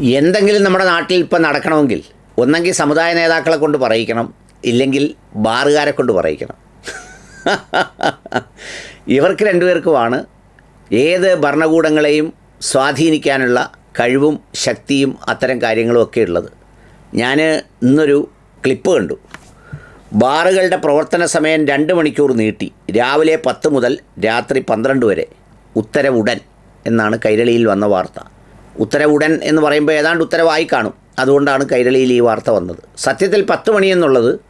എന്തെങ്കിലും നമ്മുടെ നാട്ടിൽ ഇപ്പം നടക്കണമെങ്കിൽ ഒന്നെങ്കിൽ സമുദായ നേതാക്കളെ കൊണ്ട് പറയിക്കണം ഇല്ലെങ്കിൽ ബാറുകാരെ കൊണ്ട് പറയിക്കണം. ഇവർക്ക് രണ്ടുപേർക്കുമാണ് ഏത് ഭരണകൂടങ്ങളെയും സ്വാധീനിക്കാനുള്ള കഴിവും ശക്തിയും അത്തരം കാര്യങ്ങളും ഒക്കെ ഉള്ളത്. ഞാൻ ഇന്നൊരു ക്ലിപ്പ് കണ്ടു. ബാറുകളുടെ പ്രവർത്തന സമയം രണ്ട് മണിക്കൂർ നീട്ടി. രാവിലെ പത്ത് മുതൽ രാത്രി പന്ത്രണ്ട് വരെ. ഉത്തരവുടൻ എന്നാണ് കൈരളിയിൽ വന്ന വാർത്ത. ഉത്തരവുടൻ എന്ന് പറയുമ്പോൾ ഏതാണ്ട് ഉത്തരവായി കാണും. അതുകൊണ്ടാണ് കൈരളിയിൽ ഈ വാർത്ത വന്നത്. സത്യത്തിൽ പത്ത് മണി എന്നുള്ളത്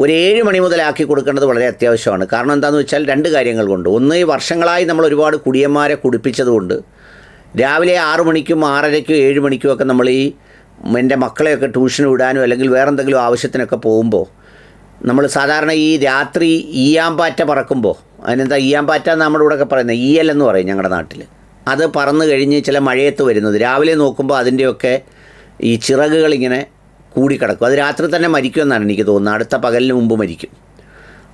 ഒരു ഏഴ് മണി മുതലാക്കി കൊടുക്കേണ്ടത് വളരെ അത്യാവശ്യമാണ്. കാരണം എന്താണെന്ന് വെച്ചാൽ രണ്ട് കാര്യങ്ങൾ കൊണ്ട്. ഒന്ന് ഈ വർഷങ്ങളായി നമ്മൾ ഒരുപാട് കുടിയന്മാരെ കുടിപ്പിച്ചതുകൊണ്ട് രാവിലെ ആറു മണിക്കും ആറരയ്ക്കും ഏഴ് മണിക്കും ഒക്കെ നമ്മൾ ഈ എന്റെ മക്കളെയൊക്കെ ട്യൂഷൻ വിടാനോ അല്ലെങ്കിൽ വേറെന്തെങ്കിലും ആവശ്യത്തിനൊക്കെ പോകുമ്പോൾ നമ്മൾ സാധാരണ ഈ രാത്രി ഈയാമ്പാറ്റ പറക്കുമ്പോൾ അതിനെന്താ ഈയാമ്പാറ്റ നമ്മുടെ ഇവിടെയൊക്കെ പറയുന്നത്. ഈയൽ എന്ന് പറയും ഞങ്ങളുടെ നാട്ടിൽ. അത് പറന്ന് കഴിഞ്ഞ് ചില മഴയത്ത് വരുന്നത്. രാവിലെ നോക്കുമ്പോൾ അതിന്റെയൊക്കെ ഈ ചിറകുകൾ ഇങ്ങനെ കൂടിക്കിടക്കും. അത് രാത്രി തന്നെ മരിക്കുമെന്നാണ് എനിക്ക് തോന്നുന്നത്. അടുത്ത പകലിന് മുമ്പ് മരിക്കും.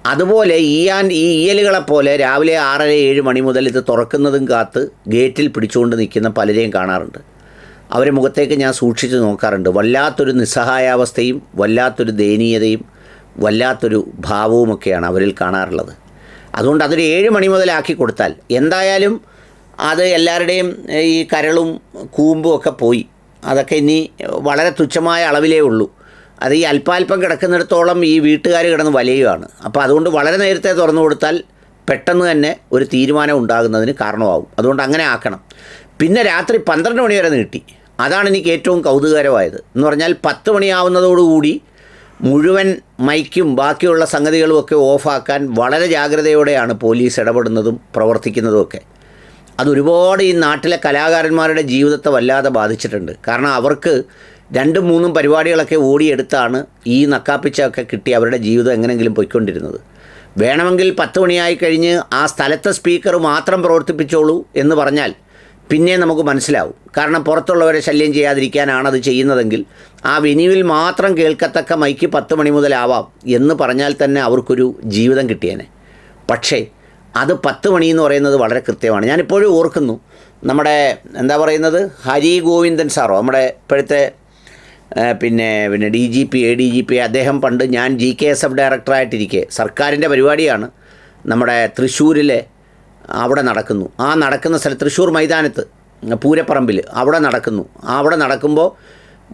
അതുപോലെ ഈയാൻ ഈ ഈയലുകളെപ്പോലെ രാവിലെ ആറര ഏഴ് മണി മുതൽ ഇത് തുറക്കുന്നതും കാത്ത് ഗേറ്റിൽ പിടിച്ചുകൊണ്ട് നിൽക്കുന്ന പലരെയും കാണാറുണ്ട്. അവരെ മുഖത്തേക്ക് ഞാൻ സൂക്ഷിച്ച് നോക്കാറുണ്ട്. വല്ലാത്തൊരു നിസ്സഹായാവസ്ഥയും വല്ലാത്തൊരു ദയനീയതയും വല്ലാത്തൊരു ഭാവവുമൊക്കെയാണ് അവരിൽ കാണാറുള്ളത്. അതുകൊണ്ട് അതൊരു ഏഴ് മണി മുതലാക്കി കൊടുത്താൽ എന്തായാലും അത് എല്ലാവരുടെയും ഈ കരളും കൂമ്പും ഒക്കെ പോയി. അതൊക്കെ ഇനി വളരെ തുച്ഛമായ അളവിലേ ഉള്ളൂ. അത് ഈ അല്പാൽപ്പം കിടക്കുന്നിടത്തോളം ഈ വീട്ടുകാർ കിടന്ന് വലയുകയാണ് അപ്പോൾ അതുകൊണ്ട് വളരെ നേരത്തെ തുറന്നു കൊടുത്താൽ പെട്ടെന്ന് തന്നെ ഒരു തീരുമാനം ഉണ്ടാകുന്നതിന് കാരണമാവും. അതുകൊണ്ട് അങ്ങനെ ആക്കണം. പിന്നെ രാത്രി പന്ത്രണ്ട് മണി വരെ നീട്ടി. അതാണ് എനിക്ക് ഏറ്റവും കൗതുകകരമായത്. എന്ന് പറഞ്ഞാൽ പത്ത് മണിയാവുന്നതോടുകൂടി മുഴുവൻ മൈക്കും ബാക്കിയുള്ള സംഗതികളും ഒക്കെ ഓഫാക്കാൻ വളരെ ജാഗ്രതയോടെയാണ് പോലീസ് ഇടപെടുന്നതും പ്രവർത്തിക്കുന്നതുമൊക്കെ അതൊരുപാട് ഈ നാട്ടിലെ കലാകാരന്മാരുടെ ജീവിതത്തെ വല്ലാതെ ബാധിച്ചിട്ടുണ്ട്. കാരണം അവർക്ക് രണ്ടും മൂന്നും പരിപാടികളൊക്കെ ഓടിയെടുത്താണ് ഈ നക്കാപ്പിച്ചൊക്കെ കിട്ടി അവരുടെ ജീവിതം എങ്ങനെങ്കിലും പൊയ്ക്കൊണ്ടിരുന്നത്. വേണമെങ്കിൽ പത്ത് മണിയായി കഴിഞ്ഞ് ആ സ്ഥലത്തെ സ്പീക്കർ മാത്രം പ്രവർത്തിപ്പിച്ചോളൂ എന്ന് പറഞ്ഞാൽ പിന്നെ നമുക്ക് മനസ്സിലാവും. കാരണം പുറത്തുള്ളവരെ ശല്യം ചെയ്യാതിരിക്കാനാണ് അത് ചെയ്യുന്നതെങ്കിൽ ആ വെന്യൂവിൽ മാത്രം കേൾക്കത്തക്ക മൈക്ക് പത്ത് മണി മുതലാവാം എന്ന് പറഞ്ഞാൽ തന്നെ അവർക്കൊരു ജീവിതം കിട്ടിയേനെ. പക്ഷേ അത് പത്ത് മണി എന്ന് പറയുന്നത് വളരെ കൃത്യമാണ്. ഞാനിപ്പോഴും ഓർക്കുന്നു. നമ്മുടെ എന്താ പറയുന്നത്? ഹരി ഗോവിന്ദൻ സാറോ നമ്മുടെ ഇപ്പോഴത്തെ പിന്നെ പിന്നെ D G P A D G P അദ്ദേഹം പണ്ട് ഞാൻ ജി കെ എസ് എഫ് ഡയറക്ടറായിട്ടിരിക്കെ സർക്കാരിന്റെ പരിപാടിയാണ് നമ്മുടെ തൃശ്ശൂരിലെ അവിടെ നടക്കുന്നു. ആ നടക്കുന്ന സ്ഥലം തൃശ്ശൂർ മൈതാനത്ത് പൂരപ്പറമ്പിൽ അവിടെ നടക്കുന്നു. അവിടെ നടക്കുമ്പോൾ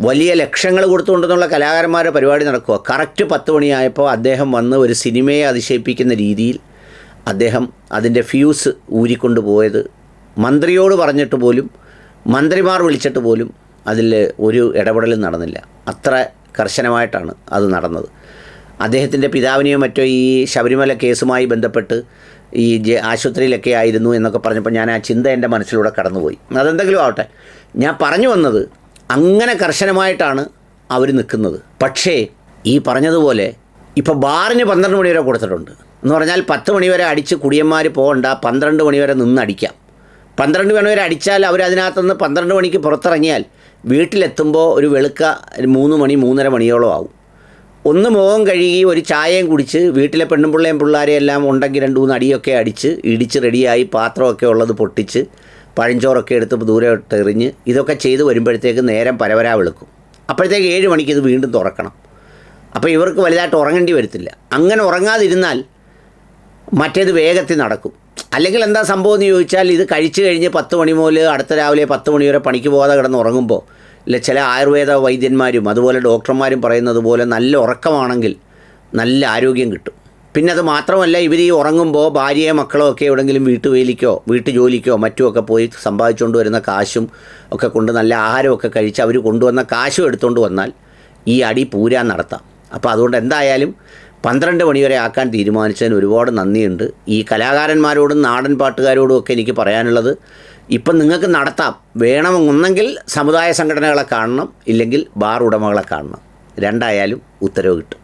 വലിയ ലക്ഷങ്ങൾ കൊടുത്തുകൊണ്ടെന്നുള്ള കലാകാരന്മാരുടെ പരിപാടി നടക്കുക. കറക്റ്റ് പത്ത് മണിയായപ്പോൾ അദ്ദേഹം വന്ന് ഒരു സിനിമയെ അതിശയിപ്പിക്കുന്ന രീതിയിൽ അദ്ദേഹം അതിന്റെ ഫ്യൂസ് ഊരിക്കൊണ്ട് പോയത്. മന്ത്രിയോട് പറഞ്ഞിട്ട് പോലും മന്ത്രിമാർ വിളിച്ചിട്ട് പോലും അതിൽ ഒരു ഇടപെടലും നടന്നില്ല. അത്ര കർശനമായിട്ടാണ് അത് നടന്നത്. അദ്ദേഹത്തിന്റെ പിതാവിനെയോ മറ്റോ ഈ ശബരിമല കേസുമായി ബന്ധപ്പെട്ട് ഈ ആശുപത്രിയിലൊക്കെ ആയിരുന്നു എന്നൊക്കെ പറഞ്ഞപ്പോൾ ഞാൻ ആ ചിന്ത എന്റെ മനസ്സിലൂടെ കടന്നുപോയി. അതെന്തെങ്കിലും ആവട്ടെ. ഞാൻ പറഞ്ഞു വന്നത് അങ്ങനെ കർശനമായിട്ടാണ് അവർ നിൽക്കുന്നത്. പക്ഷേ ഈ പറഞ്ഞതുപോലെ ഇപ്പോൾ ബാറിന് പന്ത്രണ്ട് മണി വരെ കൊടുത്തിട്ടുണ്ട്. എന്ന് പറഞ്ഞാൽ പത്ത് മണിവരെ അടിച്ച് കുടിയന്മാർ പോകണ്ട പന്ത്രണ്ട് മണിവരെ നിന്നടിക്കാം പന്ത്രണ്ട് മണിവരെ അടിച്ചാൽ അവർ അതിനകത്തുനിന്ന് പന്ത്രണ്ട് മണിക്ക് പുറത്തിറങ്ങിയാൽ വീട്ടിലെത്തുമ്പോൾ ഒരു വെളുക്ക മൂന്ന് മണി മൂന്നര മണിയോളം ആവും. ഒന്ന് മുഖം കഴുകി ഒരു ചായയും കുടിച്ച് വീട്ടിലെ പെണ്ണും പിള്ളേയും പിള്ളേരെയും എല്ലാം ഉണ്ടെങ്കിൽ രണ്ട് മൂന്ന് അടിയൊക്കെ അടിച്ച് ഇടിച്ച് റെഡിയായി പാത്രമൊക്കെ ഉള്ളത് പൊട്ടിച്ച് പഴഞ്ചോറൊക്കെ എടുത്ത് ദൂരെ തെറിഞ്ഞ് ഇതൊക്കെ ചെയ്ത് വരുമ്പോഴത്തേക്ക് നേരം പരവരാ വെളുക്കും. അപ്പോഴത്തേക്ക് ഏഴ് മണിക്ക് ഇത് വീണ്ടും തുറക്കണം. അപ്പോൾ ഇവർക്ക് വലുതായിട്ട് ഉറങ്ങേണ്ടി വരത്തില്ല. അങ്ങനെ ഉറങ്ങാതിരുന്നാൽ മറ്റേത് വേഗത്തിൽ നടക്കും. അല്ലെങ്കിൽ എന്താ സംഭവം എന്ന് ചോദിച്ചാൽ ഇത് കഴിച്ചു കഴിഞ്ഞ് പത്ത് മണി മുതൽ അടുത്ത രാവിലെ പത്ത് മണി വരെ പണിക്ക് പോകാതെ കിടന്ന് ഉറങ്ങുമ്പോൾ ഇല്ല ചില ആയുർവേദ വൈദ്യന്മാരും അതുപോലെ ഡോക്ടർമാരും പറയുന്നത് പോലെ നല്ല ഉറക്കമാണെങ്കിൽ നല്ല ആരോഗ്യം കിട്ടും. പിന്നെ അത് മാത്രമല്ല ഇവർ ഈ ഉറങ്ങുമ്പോൾ ഭാര്യയെ മക്കളോ ഒക്കെ എവിടെയെങ്കിലും വീട്ടുവേലിക്കോ വീട്ടു ജോലിക്കോ മറ്റുമൊക്കെ പോയി സമ്പാദിച്ചുകൊണ്ട് വരുന്ന കാശും ഒക്കെ കൊണ്ട് നല്ല ആഹാരമൊക്കെ കഴിച്ച് അവർ കൊണ്ടുവന്ന കാശും എടുത്തുകൊണ്ട് വന്നാൽ ഈ അടി പൂരാൻ നടത്താം. അപ്പോൾ അതുകൊണ്ട് എന്തായാലും പന്ത്രണ്ട് മണിവരെ ആക്കാൻ തീരുമാനിച്ചതിന് ഒരുപാട് നന്ദിയുണ്ട്. ഈ കലാകാരന്മാരോടും നാടൻ പാട്ടുകാരോടും ഒക്കെ എനിക്ക് പറയാനുള്ളത് ഇപ്പം നിങ്ങൾക്ക് നടത്താം. വേണമെന്നൊന്നെങ്കിൽ സമുദായ സംഘടനകളെ കാണണം ഇല്ലെങ്കിൽ ബാർ ഉടമകളെ കാണണം. രണ്ടായാലും ഉത്തരവ് കിട്ടും.